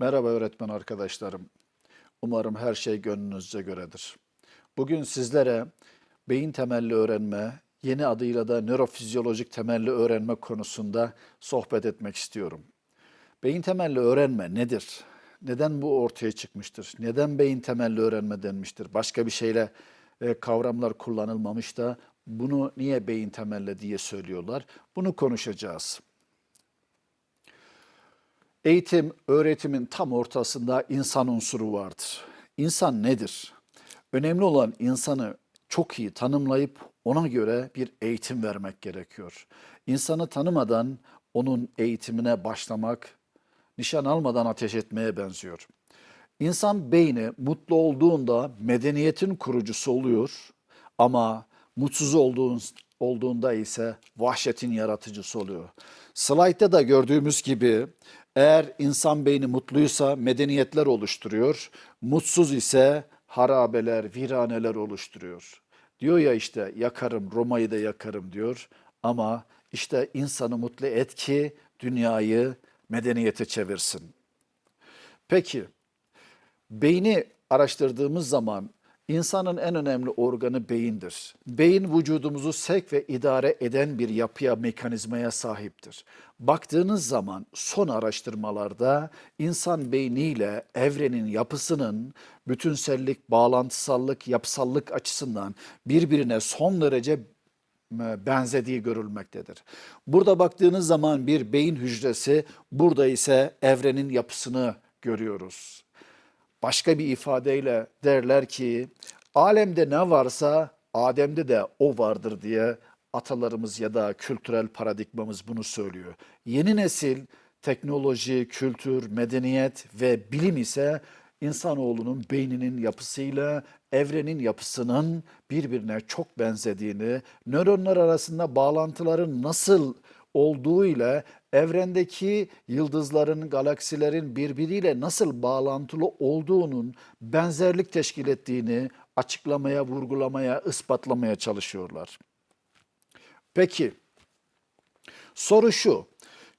Merhaba öğretmen arkadaşlarım. Umarım her şey gönlünüzce göredir. Bugün sizlere beyin temelli öğrenme, yeni adıyla da nörofizyolojik temelli öğrenme konusunda sohbet etmek istiyorum. Beyin temelli öğrenme nedir? Neden bu ortaya çıkmıştır? Neden beyin temelli öğrenme denmiştir? Başka bir şeyle e, kavramlar kullanılmamış da bunu niye beyin temelli diye söylüyorlar? Bunu konuşacağız. Eğitim, öğretimin tam ortasında insan unsuru vardır. İnsan nedir? Önemli olan insanı çok iyi tanımlayıp ona göre bir eğitim vermek gerekiyor. İnsanı tanımadan onun eğitimine başlamak, nişan almadan ateş etmeye benziyor. İnsan beyni mutlu olduğunda medeniyetin kurucusu oluyor ama mutsuz olduğun, olduğunda ise vahşetin yaratıcısı oluyor. Slaytta da gördüğümüz gibi eğer insan beyni mutluysa medeniyetler oluşturuyor, mutsuz ise harabeler, viraneler oluşturuyor. Diyor ya işte yakarım, Roma'yı da yakarım diyor ama işte insanı mutlu et ki dünyayı medeniyete çevirsin. Peki beyni araştırdığımız zaman insanın en önemli organı beyindir. Beyin vücudumuzu sevk ve idare eden bir yapıya, mekanizmaya sahiptir. Baktığınız zaman son araştırmalarda insan beyniyle evrenin yapısının bütünsellik, bağlantısallık, yapısallık açısından birbirine son derece benzediği görülmektedir. Burada baktığınız zaman bir beyin hücresi, burada ise evrenin yapısını görüyoruz. Başka bir ifadeyle derler ki alemde ne varsa Adem'de de o vardır diye atalarımız ya da kültürel paradigmamız bunu söylüyor. Yeni nesil teknoloji, kültür, medeniyet ve bilim ise insanoğlunun beyninin yapısıyla evrenin yapısının birbirine çok benzediğini, nöronlar arasında bağlantıların nasıl olduğu ile evrendeki yıldızların, galaksilerin birbiriyle nasıl bağlantılı olduğunun benzerlik teşkil ettiğini açıklamaya, vurgulamaya, ispatlamaya çalışıyorlar. Peki, soru şu,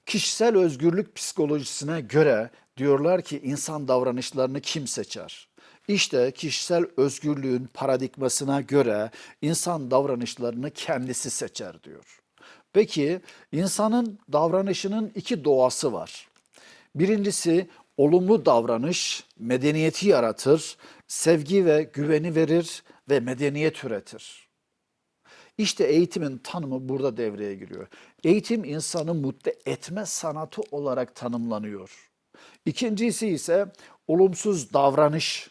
kişisel özgürlük psikolojisine göre diyorlar ki insan davranışlarını kim seçer? İşte kişisel özgürlüğün paradigmasına göre insan davranışlarını kendisi seçer diyor. Peki insanın davranışının iki doğası var. Birincisi olumlu davranış medeniyeti yaratır, sevgi ve güveni verir ve medeniyet üretir. İşte eğitimin tanımı burada devreye giriyor. Eğitim insanı mutlu etme sanatı olarak tanımlanıyor. İkincisi ise olumsuz davranış.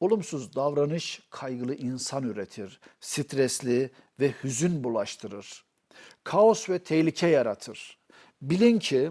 Olumsuz davranış kaygılı insan üretir, stresli ve hüzün bulaştırır kaos ve tehlike yaratır. Bilin ki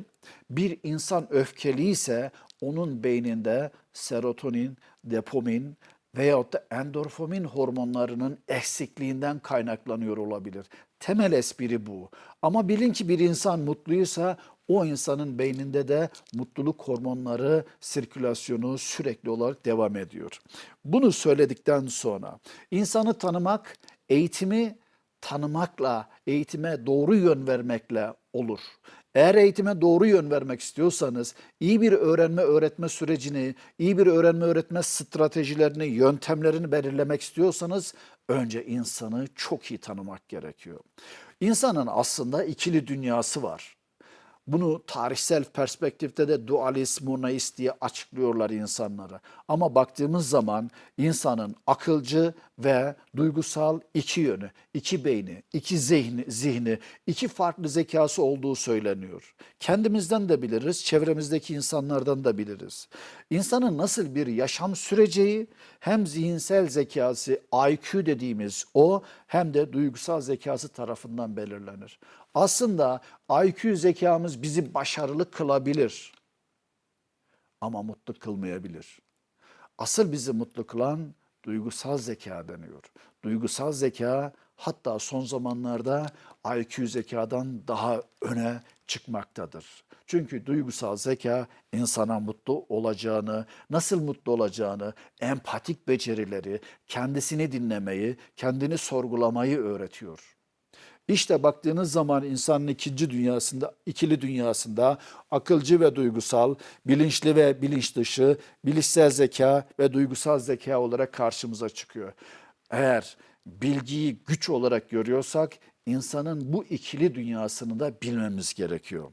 bir insan öfkeli ise onun beyninde serotonin, dopamin veyahut da endorfin hormonlarının eksikliğinden kaynaklanıyor olabilir. Temel espri bu. Ama bilin ki bir insan mutluysa o insanın beyninde de mutluluk hormonları sirkülasyonu sürekli olarak devam ediyor. Bunu söyledikten sonra insanı tanımak eğitimi tanımakla, eğitime doğru yön vermekle olur. Eğer eğitime doğru yön vermek istiyorsanız, iyi bir öğrenme öğretme sürecini, iyi bir öğrenme öğretme stratejilerini, yöntemlerini belirlemek istiyorsanız önce insanı çok iyi tanımak gerekiyor. İnsanın aslında ikili dünyası var. Bunu tarihsel perspektifte de dualist, monoist diye açıklıyorlar insanları. Ama baktığımız zaman insanın akılcı ve duygusal iki yönü, iki beyni, iki zihni, zihni, iki farklı zekası olduğu söyleniyor. Kendimizden de biliriz, çevremizdeki insanlardan da biliriz. İnsanın nasıl bir yaşam süreceği hem zihinsel zekası, IQ dediğimiz o hem de duygusal zekası tarafından belirlenir. Aslında IQ zekamız bizi başarılı kılabilir ama mutlu kılmayabilir. Asıl bizi mutlu kılan duygusal zeka deniyor. Duygusal zeka hatta son zamanlarda IQ zekadan daha öne çıkmaktadır. Çünkü duygusal zeka insana mutlu olacağını, nasıl mutlu olacağını, empatik becerileri, kendisini dinlemeyi, kendini sorgulamayı öğretiyor. İşte baktığınız zaman insanın ikinci dünyasında, ikili dünyasında akılcı ve duygusal, bilinçli ve bilinç dışı, bilişsel zeka ve duygusal zeka olarak karşımıza çıkıyor. Eğer bilgiyi güç olarak görüyorsak insanın bu ikili dünyasını da bilmemiz gerekiyor.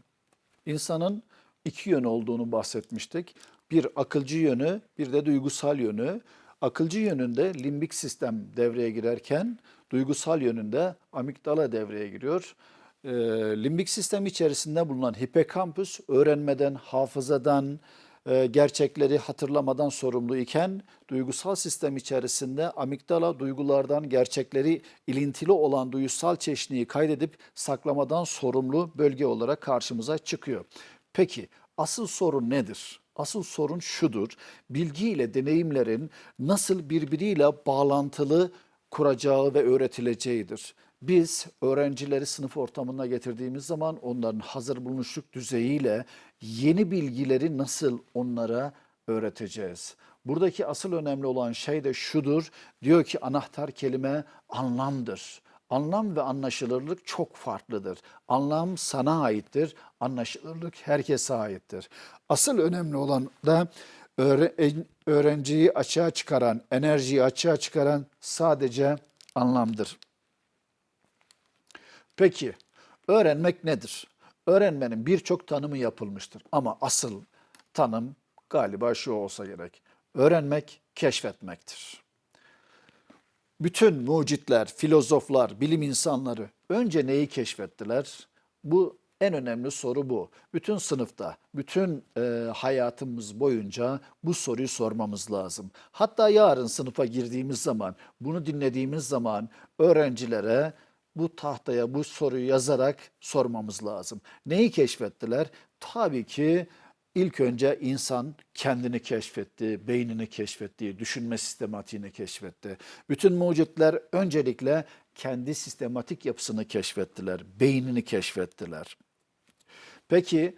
İnsanın iki yönü olduğunu bahsetmiştik. Bir akılcı yönü, bir de duygusal yönü. Akılcı yönünde limbik sistem devreye girerken duygusal yönünde amigdala devreye giriyor. Ee, limbik sistem içerisinde bulunan hippokampüs öğrenmeden, hafızadan, e, gerçekleri hatırlamadan sorumlu iken duygusal sistem içerisinde amigdala duygulardan gerçekleri ilintili olan duygusal çeşniyi kaydedip saklamadan sorumlu bölge olarak karşımıza çıkıyor. Peki asıl sorun nedir? Asıl sorun şudur. Bilgi ile deneyimlerin nasıl birbiriyle bağlantılı kuracağı ve öğretileceğidir. Biz öğrencileri sınıf ortamına getirdiğimiz zaman onların hazır bulunuşluk düzeyiyle yeni bilgileri nasıl onlara öğreteceğiz? Buradaki asıl önemli olan şey de şudur. Diyor ki anahtar kelime anlamdır. Anlam ve anlaşılırlık çok farklıdır. Anlam sana aittir, anlaşılırlık herkese aittir. Asıl önemli olan da öğre- öğrenciyi açığa çıkaran, enerjiyi açığa çıkaran sadece anlamdır. Peki öğrenmek nedir? Öğrenmenin birçok tanımı yapılmıştır ama asıl tanım galiba şu olsa gerek. Öğrenmek keşfetmektir. Bütün mucitler, filozoflar, bilim insanları önce neyi keşfettiler? Bu en önemli soru bu. Bütün sınıfta, bütün e, hayatımız boyunca bu soruyu sormamız lazım. Hatta yarın sınıfa girdiğimiz zaman, bunu dinlediğimiz zaman öğrencilere bu tahtaya bu soruyu yazarak sormamız lazım. Neyi keşfettiler? Tabii ki ilk önce insan kendini keşfetti, beynini keşfetti, düşünme sistematiğini keşfetti. Bütün mucitler öncelikle kendi sistematik yapısını keşfettiler, beynini keşfettiler. Peki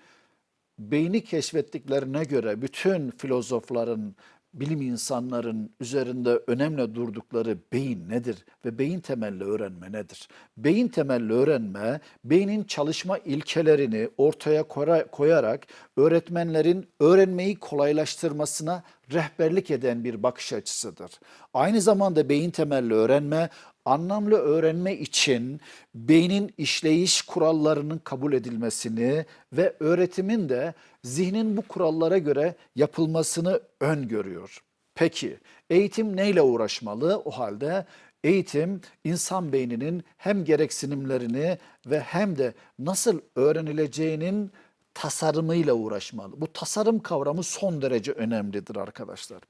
beyni keşfettiklerine göre bütün filozofların, bilim insanların üzerinde önemli durdukları beyin nedir ve beyin temelli öğrenme nedir? Beyin temelli öğrenme, beynin çalışma ilkelerini ortaya koya- koyarak öğretmenlerin öğrenmeyi kolaylaştırmasına rehberlik eden bir bakış açısıdır. Aynı zamanda beyin temelli öğrenme, anlamlı öğrenme için beynin işleyiş kurallarının kabul edilmesini ve öğretimin de zihnin bu kurallara göre yapılmasını öngörüyor. Peki eğitim neyle uğraşmalı? O halde eğitim insan beyninin hem gereksinimlerini ve hem de nasıl öğrenileceğinin tasarımıyla uğraşmalı. Bu tasarım kavramı son derece önemlidir arkadaşlar.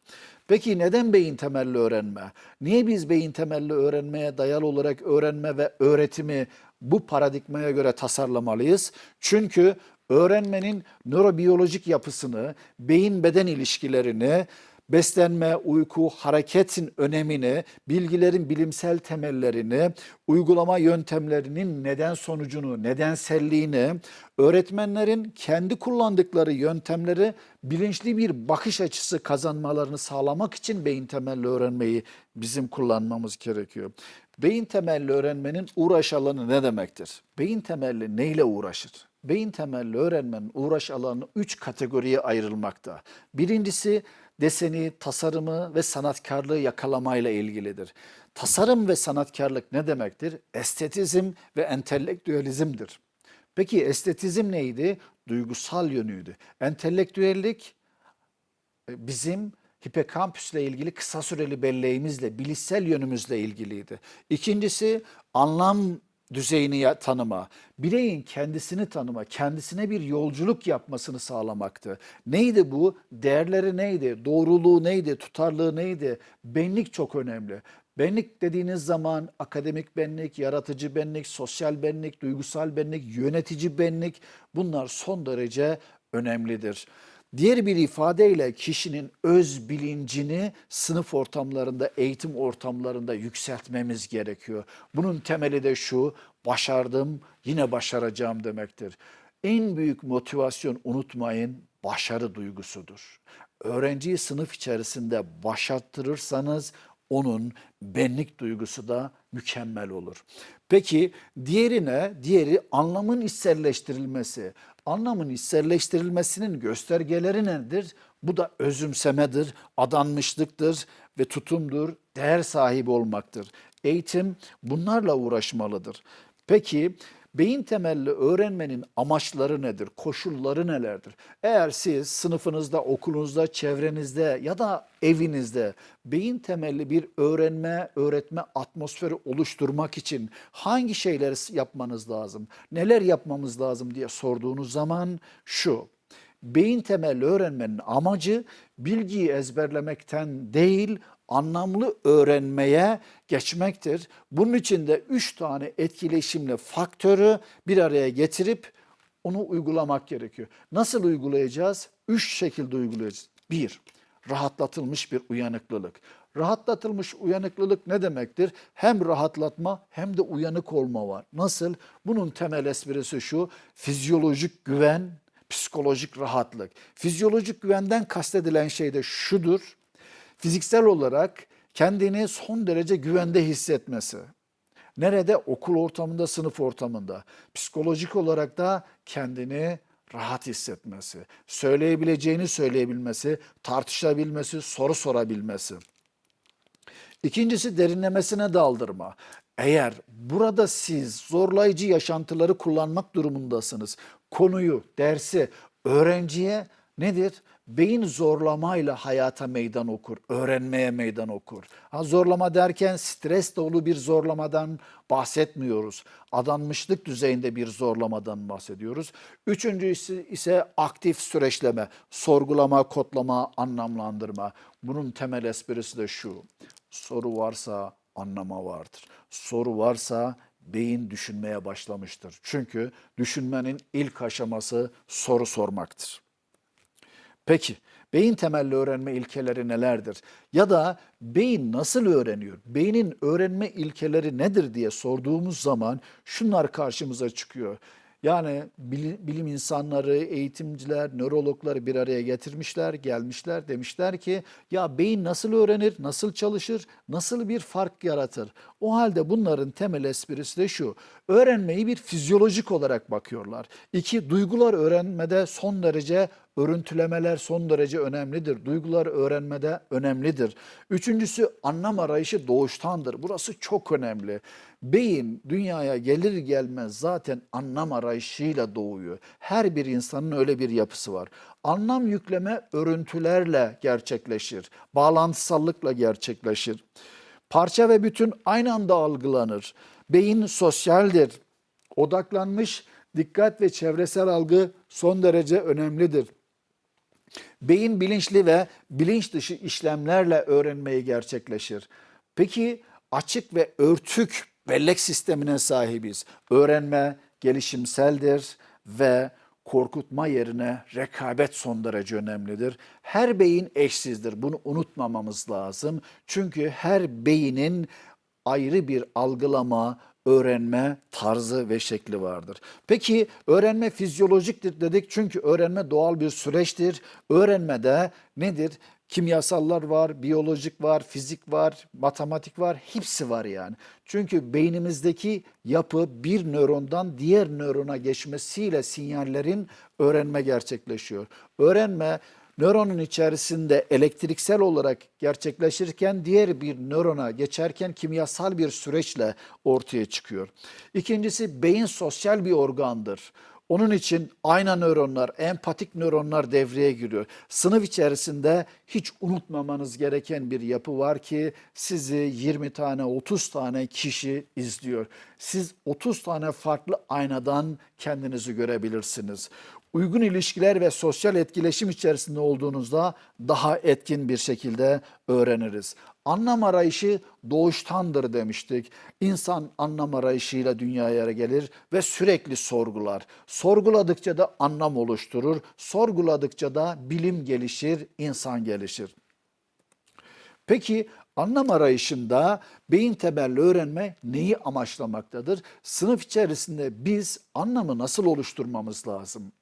Peki neden beyin temelli öğrenme? Niye biz beyin temelli öğrenmeye dayalı olarak öğrenme ve öğretimi bu paradigmaya göre tasarlamalıyız? Çünkü öğrenmenin nörobiyolojik yapısını, beyin beden ilişkilerini, beslenme, uyku, hareketin önemini, bilgilerin bilimsel temellerini, uygulama yöntemlerinin neden sonucunu, nedenselliğini, öğretmenlerin kendi kullandıkları yöntemleri bilinçli bir bakış açısı kazanmalarını sağlamak için beyin temelli öğrenmeyi bizim kullanmamız gerekiyor. Beyin temelli öğrenmenin uğraş alanı ne demektir? Beyin temelli neyle uğraşır? Beyin temelli öğrenmenin uğraş alanı üç kategoriye ayrılmakta. Birincisi deseni, tasarımı ve sanatkarlığı yakalamayla ilgilidir. Tasarım ve sanatkarlık ne demektir? Estetizm ve entelektüelizmdir. Peki estetizm neydi? Duygusal yönüydü. Entelektüellik e, bizim hipokampüsle ilgili kısa süreli belleğimizle, bilişsel yönümüzle ilgiliydi. İkincisi anlam düzeyini tanıma, bireyin kendisini tanıma, kendisine bir yolculuk yapmasını sağlamaktı. Neydi bu? Değerleri neydi? Doğruluğu neydi? Tutarlığı neydi? Benlik çok önemli. Benlik dediğiniz zaman akademik benlik, yaratıcı benlik, sosyal benlik, duygusal benlik, yönetici benlik bunlar son derece önemlidir. Diğer bir ifadeyle kişinin öz bilincini sınıf ortamlarında, eğitim ortamlarında yükseltmemiz gerekiyor. Bunun temeli de şu, başardım, yine başaracağım demektir. En büyük motivasyon unutmayın, başarı duygusudur. Öğrenciyi sınıf içerisinde başarttırırsanız onun benlik duygusu da mükemmel olur. Peki diğerine, diğeri anlamın içselleştirilmesi. Anlamın içselleştirilmesinin göstergeleri nedir? Bu da özümsemedir, adanmışlıktır ve tutumdur, değer sahibi olmaktır. Eğitim bunlarla uğraşmalıdır. Peki beyin temelli öğrenmenin amaçları nedir? Koşulları nelerdir? Eğer siz sınıfınızda, okulunuzda, çevrenizde ya da evinizde beyin temelli bir öğrenme, öğretme atmosferi oluşturmak için hangi şeyleri yapmanız lazım? Neler yapmamız lazım diye sorduğunuz zaman şu. Beyin temelli öğrenmenin amacı bilgiyi ezberlemekten değil, anlamlı öğrenmeye geçmektir. Bunun için de üç tane etkileşimli faktörü bir araya getirip onu uygulamak gerekiyor. Nasıl uygulayacağız? Üç şekilde uygulayacağız. Bir, rahatlatılmış bir uyanıklılık. Rahatlatılmış uyanıklılık ne demektir? Hem rahatlatma hem de uyanık olma var. Nasıl? Bunun temel esprisi şu, fizyolojik güven, psikolojik rahatlık. Fizyolojik güvenden kastedilen şey de şudur. Fiziksel olarak kendini son derece güvende hissetmesi. Nerede? Okul ortamında, sınıf ortamında. Psikolojik olarak da kendini rahat hissetmesi, söyleyebileceğini söyleyebilmesi, tartışabilmesi, soru sorabilmesi. İkincisi derinlemesine daldırma. Eğer burada siz zorlayıcı yaşantıları kullanmak durumundasınız, konuyu, dersi öğrenciye nedir? Beyin zorlamayla hayata meydan okur, öğrenmeye meydan okur. Ha, zorlama derken stres dolu bir zorlamadan bahsetmiyoruz. Adanmışlık düzeyinde bir zorlamadan bahsediyoruz. Üçüncüsü ise aktif süreçleme, sorgulama, kodlama, anlamlandırma. Bunun temel esprisi de şu. Soru varsa anlama vardır. Soru varsa beyin düşünmeye başlamıştır. Çünkü düşünmenin ilk aşaması soru sormaktır. Peki beyin temelli öğrenme ilkeleri nelerdir? Ya da beyin nasıl öğreniyor? Beynin öğrenme ilkeleri nedir diye sorduğumuz zaman şunlar karşımıza çıkıyor. Yani bilim insanları, eğitimciler, nörologları bir araya getirmişler, gelmişler demişler ki ya beyin nasıl öğrenir, nasıl çalışır, nasıl bir fark yaratır? O halde bunların temel esprisi de şu. Öğrenmeyi bir fizyolojik olarak bakıyorlar. İki, duygular öğrenmede son derece örüntülemeler son derece önemlidir. Duygular öğrenmede önemlidir. Üçüncüsü anlam arayışı doğuştandır. Burası çok önemli. Beyin dünyaya gelir gelmez zaten anlam arayışıyla doğuyor. Her bir insanın öyle bir yapısı var. Anlam yükleme örüntülerle gerçekleşir. Bağlantısallıkla gerçekleşir. Parça ve bütün aynı anda algılanır. Beyin sosyaldir. Odaklanmış dikkat ve çevresel algı son derece önemlidir. Beyin bilinçli ve bilinç dışı işlemlerle öğrenmeyi gerçekleşir. Peki açık ve örtük bellek sistemine sahibiz. Öğrenme gelişimseldir ve korkutma yerine rekabet son derece önemlidir. Her beyin eşsizdir. Bunu unutmamamız lazım. Çünkü her beynin ayrı bir algılama, öğrenme tarzı ve şekli vardır. Peki öğrenme fizyolojiktir dedik çünkü öğrenme doğal bir süreçtir. Öğrenmede nedir? Kimyasallar var, biyolojik var, fizik var, matematik var, hepsi var yani. Çünkü beynimizdeki yapı bir nörondan diğer nörona geçmesiyle sinyallerin öğrenme gerçekleşiyor. Öğrenme nöronun içerisinde elektriksel olarak gerçekleşirken diğer bir nörona geçerken kimyasal bir süreçle ortaya çıkıyor. İkincisi beyin sosyal bir organdır. Onun için ayna nöronlar, empatik nöronlar devreye giriyor. Sınıf içerisinde hiç unutmamanız gereken bir yapı var ki sizi 20 tane 30 tane kişi izliyor. Siz 30 tane farklı aynadan kendinizi görebilirsiniz uygun ilişkiler ve sosyal etkileşim içerisinde olduğunuzda daha etkin bir şekilde öğreniriz. Anlam arayışı doğuştandır demiştik. İnsan anlam arayışıyla dünyaya gelir ve sürekli sorgular. Sorguladıkça da anlam oluşturur. Sorguladıkça da bilim gelişir, insan gelişir. Peki anlam arayışında beyin temelli öğrenme neyi amaçlamaktadır? Sınıf içerisinde biz anlamı nasıl oluşturmamız lazım?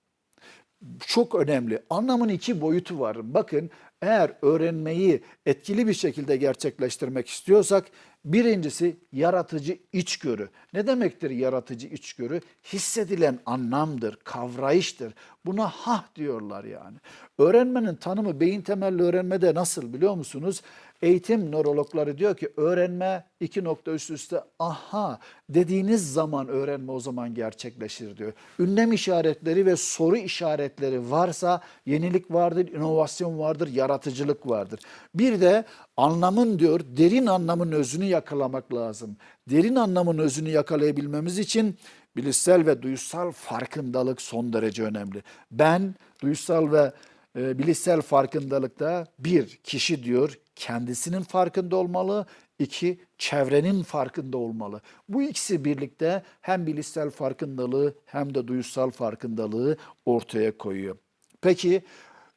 Çok önemli. Anlamın iki boyutu var. Bakın eğer öğrenmeyi etkili bir şekilde gerçekleştirmek istiyorsak birincisi yaratıcı içgörü. Ne demektir yaratıcı içgörü? Hissedilen anlamdır, kavrayıştır. Buna hah diyorlar yani. Öğrenmenin tanımı beyin temelli öğrenmede nasıl biliyor musunuz? Eğitim nörologları diyor ki öğrenme iki nokta üst üste aha dediğiniz zaman öğrenme o zaman gerçekleşir diyor. Ünlem işaretleri ve soru işaretleri varsa yenilik vardır, inovasyon vardır, yaratıcılık vardır. Bir de anlamın diyor derin anlamın özünü yakalamak lazım. Derin anlamın özünü yakalayabilmemiz için bilişsel ve duysal farkındalık son derece önemli. Ben duysal ve e, bilişsel farkındalıkta bir kişi diyor kendisinin farkında olmalı, iki çevrenin farkında olmalı. Bu ikisi birlikte hem bilişsel farkındalığı hem de duysal farkındalığı ortaya koyuyor. Peki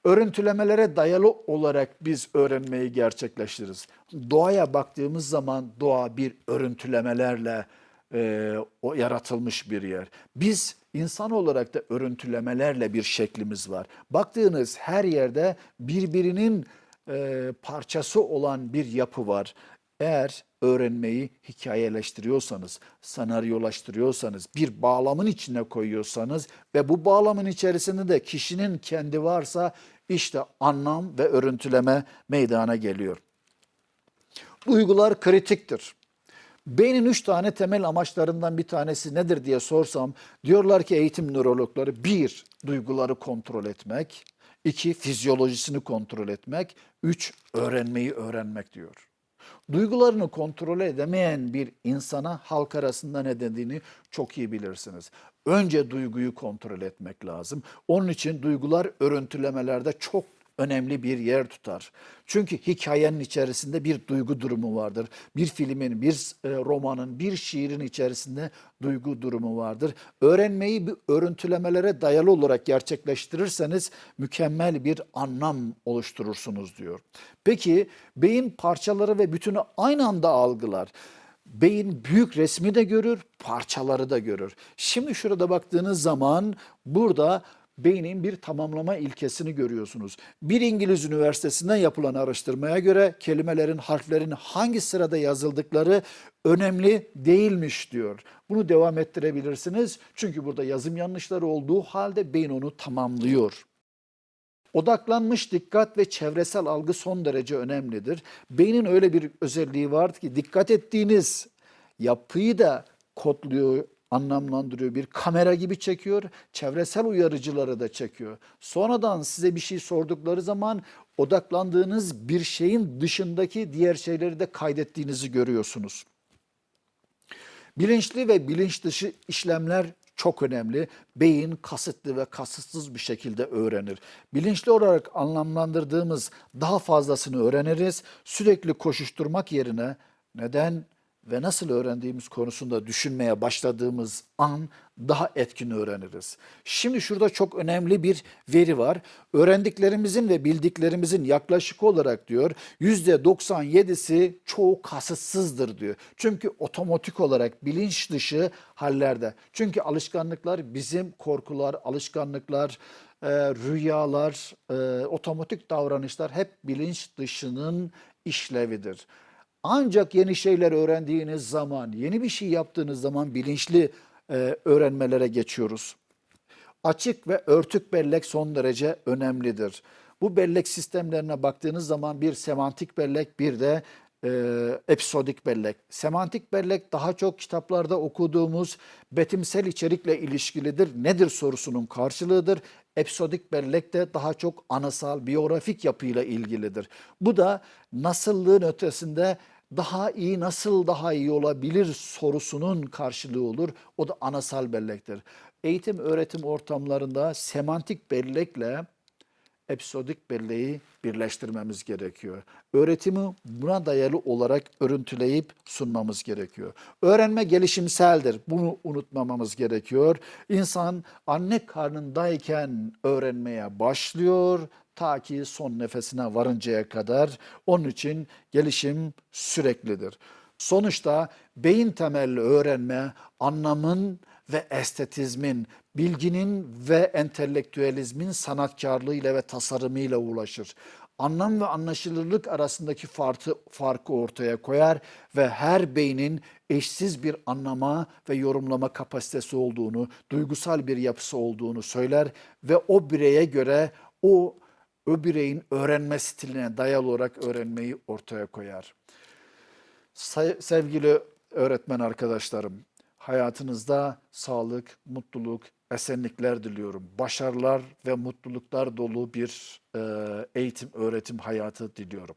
örüntülemelere dayalı olarak biz öğrenmeyi gerçekleştiririz. Doğaya baktığımız zaman doğa bir örüntülemelerle e, o yaratılmış bir yer. Biz insan olarak da örüntülemelerle bir şeklimiz var. Baktığınız her yerde birbirinin e, parçası olan bir yapı var. Eğer öğrenmeyi hikayeleştiriyorsanız, senaryolaştırıyorsanız, bir bağlamın içine koyuyorsanız ve bu bağlamın içerisinde de kişinin kendi varsa işte anlam ve örüntüleme meydana geliyor. Duygular kritiktir. Beynin üç tane temel amaçlarından bir tanesi nedir diye sorsam diyorlar ki eğitim nörologları bir duyguları kontrol etmek, iki fizyolojisini kontrol etmek, üç öğrenmeyi öğrenmek diyor. Duygularını kontrol edemeyen bir insana halk arasında ne dediğini çok iyi bilirsiniz. Önce duyguyu kontrol etmek lazım. Onun için duygular örüntülemelerde çok önemli bir yer tutar. Çünkü hikayenin içerisinde bir duygu durumu vardır. Bir filmin, bir e, romanın, bir şiirin içerisinde duygu durumu vardır. Öğrenmeyi bir örüntülemelere dayalı olarak gerçekleştirirseniz mükemmel bir anlam oluşturursunuz diyor. Peki beyin parçaları ve bütünü aynı anda algılar. Beyin büyük resmi de görür, parçaları da görür. Şimdi şurada baktığınız zaman burada beynin bir tamamlama ilkesini görüyorsunuz. Bir İngiliz üniversitesinden yapılan araştırmaya göre kelimelerin, harflerin hangi sırada yazıldıkları önemli değilmiş diyor. Bunu devam ettirebilirsiniz. Çünkü burada yazım yanlışları olduğu halde beyin onu tamamlıyor. Odaklanmış dikkat ve çevresel algı son derece önemlidir. Beynin öyle bir özelliği vardır ki dikkat ettiğiniz yapıyı da kodluyor, anlamlandırıyor. Bir kamera gibi çekiyor, çevresel uyarıcıları da çekiyor. Sonradan size bir şey sordukları zaman odaklandığınız bir şeyin dışındaki diğer şeyleri de kaydettiğinizi görüyorsunuz. Bilinçli ve bilinç dışı işlemler çok önemli. Beyin kasıtlı ve kasıtsız bir şekilde öğrenir. Bilinçli olarak anlamlandırdığımız daha fazlasını öğreniriz. Sürekli koşuşturmak yerine neden ve nasıl öğrendiğimiz konusunda düşünmeye başladığımız an daha etkin öğreniriz. Şimdi şurada çok önemli bir veri var. Öğrendiklerimizin ve bildiklerimizin yaklaşık olarak diyor %97'si çoğu kasıtsızdır diyor. Çünkü otomatik olarak bilinç dışı hallerde. Çünkü alışkanlıklar bizim korkular, alışkanlıklar, e, rüyalar, e, otomatik davranışlar hep bilinç dışının işlevidir. Ancak yeni şeyler öğrendiğiniz zaman, yeni bir şey yaptığınız zaman bilinçli e, öğrenmelere geçiyoruz. Açık ve örtük bellek son derece önemlidir. Bu bellek sistemlerine baktığınız zaman bir semantik bellek, bir de e, episodik bellek. Semantik bellek daha çok kitaplarda okuduğumuz betimsel içerikle ilişkilidir. Nedir sorusunun karşılığıdır. Episodik bellek de daha çok anısal, biyografik yapıyla ilgilidir. Bu da nasıllığın ötesinde daha iyi nasıl daha iyi olabilir sorusunun karşılığı olur. O da anasal bellektir. Eğitim öğretim ortamlarında semantik bellekle episodik belleği birleştirmemiz gerekiyor. Öğretimi buna dayalı olarak örüntüleyip sunmamız gerekiyor. Öğrenme gelişimseldir. Bunu unutmamamız gerekiyor. İnsan anne karnındayken öğrenmeye başlıyor ta ki son nefesine varıncaya kadar. Onun için gelişim süreklidir. Sonuçta beyin temelli öğrenme anlamın ve estetizmin, bilginin ve entelektüelizmin sanatkarlığıyla ve tasarımıyla ulaşır. Anlam ve anlaşılırlık arasındaki farkı, farkı ortaya koyar ve her beynin eşsiz bir anlama ve yorumlama kapasitesi olduğunu, duygusal bir yapısı olduğunu söyler ve o bireye göre o o bireyin öğrenme stiline dayalı olarak öğrenmeyi ortaya koyar. Sevgili öğretmen arkadaşlarım, hayatınızda sağlık, mutluluk, esenlikler diliyorum. Başarılar ve mutluluklar dolu bir eğitim, öğretim hayatı diliyorum.